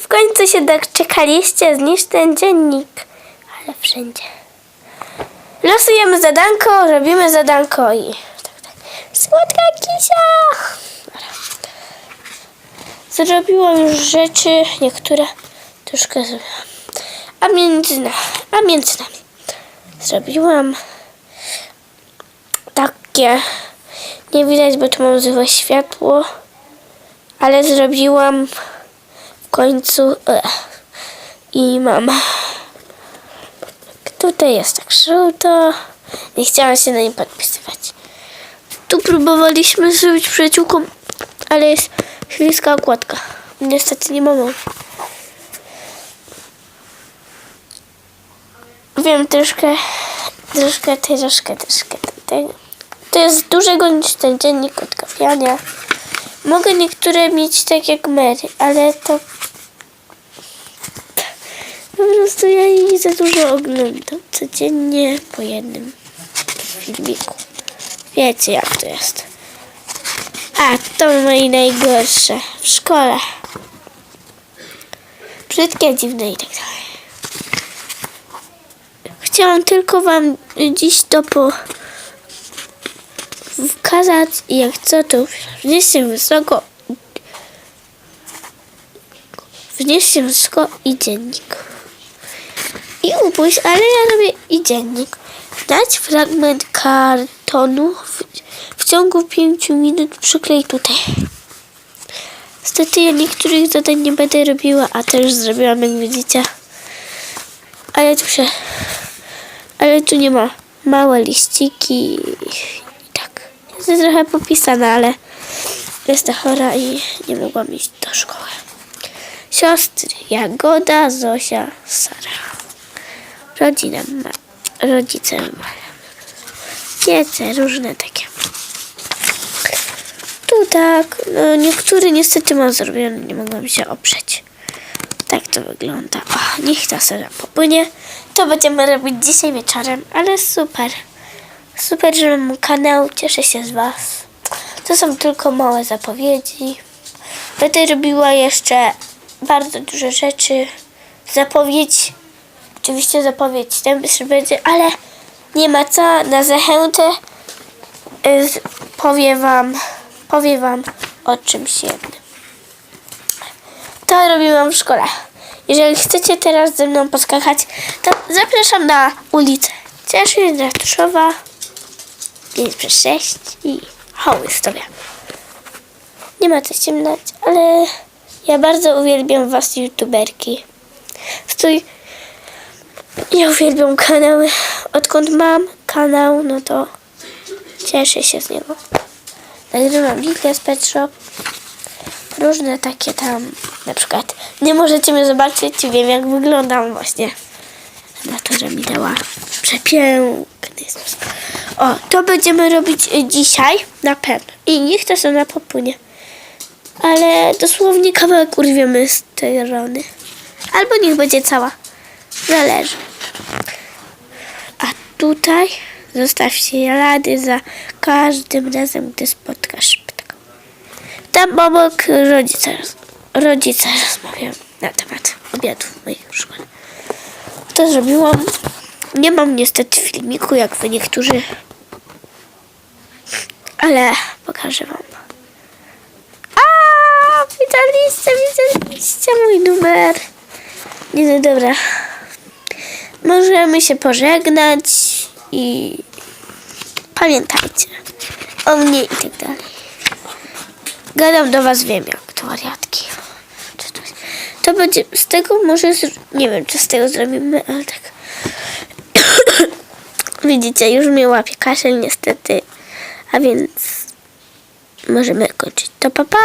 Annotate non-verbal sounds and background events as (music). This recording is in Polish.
W końcu się doczekaliście, zniszcz ten dziennik. Ale wszędzie. Losujemy zadanko, robimy zadanko i... Tak, tak. Słodka kisia! Zrobiłam już rzeczy, niektóre troszkę zrobiłam. A między, na, a między nami zrobiłam takie, nie widać, bo tu mam złe światło, ale zrobiłam w końcu e, i mam tutaj jest tak żółto, nie chciałam się na nim podpisywać. Tu próbowaliśmy zrobić przyjaciółką, ale jest śliska okładka. Niestety nie mamy. Wiem troszkę, troszkę, troszkę, troszkę tego. To jest dużego niż ten dziennik odkapiania. Mogę niektóre mieć tak jak Mary, ale to po prostu ja jej za dużo oglądam. Codziennie po jednym filmiku. Wiecie jak to jest. A, to moje najgorsze w szkole. Brzydkie, dziwne i tak dalej. Chciałam tylko wam dziś to po wskazać i jak co to wnieście wysoko wnieście wysoko i dziennik. I upuść, ale ja robię i dziennik. Dać fragment kartonu w, w ciągu 5 minut przyklej tutaj. Niestety ja niektórych zadań nie będę robiła, a też zrobiłam jak widzicie. Ale tu się ale tu nie ma małe liściki. Jest trochę popisane, ale jestem chora i nie mogłam iść do szkoły. Siostry Jagoda, Zosia, Sara. Rodzina ma, rodzice ma. Wiece, różne takie. Tu tak, no niektóre niestety mam zrobione, nie mogłam się oprzeć. Tak to wygląda. O, niech ta soda popłynie. To będziemy robić dzisiaj wieczorem, ale super. Super, że mam kanał, cieszę się z Was. To są tylko małe zapowiedzi. Będę robiła jeszcze bardzo dużo rzeczy. Zapowiedź, oczywiście zapowiedź też będzie, ale nie ma co, na zachętę y, powiem Wam, powiem Wam o czymś jednym. To robiłam w szkole. Jeżeli chcecie teraz ze mną poskakać, to zapraszam na ulicę Cieszyn Ratuszowa 5 przez 6 i hoły stawia. Nie ma co ciemnać, ale ja bardzo uwielbiam was youtuberki. Stój. Ja uwielbiam kanały. Odkąd mam kanał, no to cieszę się z niego. Nagrywam z Pet Shop różne takie tam, na przykład nie możecie mnie zobaczyć, wiem jak wyglądam właśnie. Natura mi dała przepiękny sposób. O, to będziemy robić y, dzisiaj na pewno. I niech to sobie popłynie. Ale dosłownie kawałek urwiemy z tej rany. Albo niech będzie cała. Zależy. A tutaj zostawcie rady za każdym razem, gdy spotkasz ptaka. Tam obok rodzice, rodzice rozmawiają na temat obiadu w mojej szkole. To zrobiłam. Nie mam niestety filmiku, jak wy niektórzy. Ale pokażę wam. A, widzieliście, widzieliście mój numer. Nie, no dobra. Możemy się pożegnać i pamiętajcie o mnie i tak dalej. Gadam do was, wiem jak to wariatki. To, będzie, z tego może, nie wiem czy z tego zrobimy, ale tak. (coughs) Widzicie, już mnie łapie kaszel niestety, a więc możemy kończyć. To pa pa!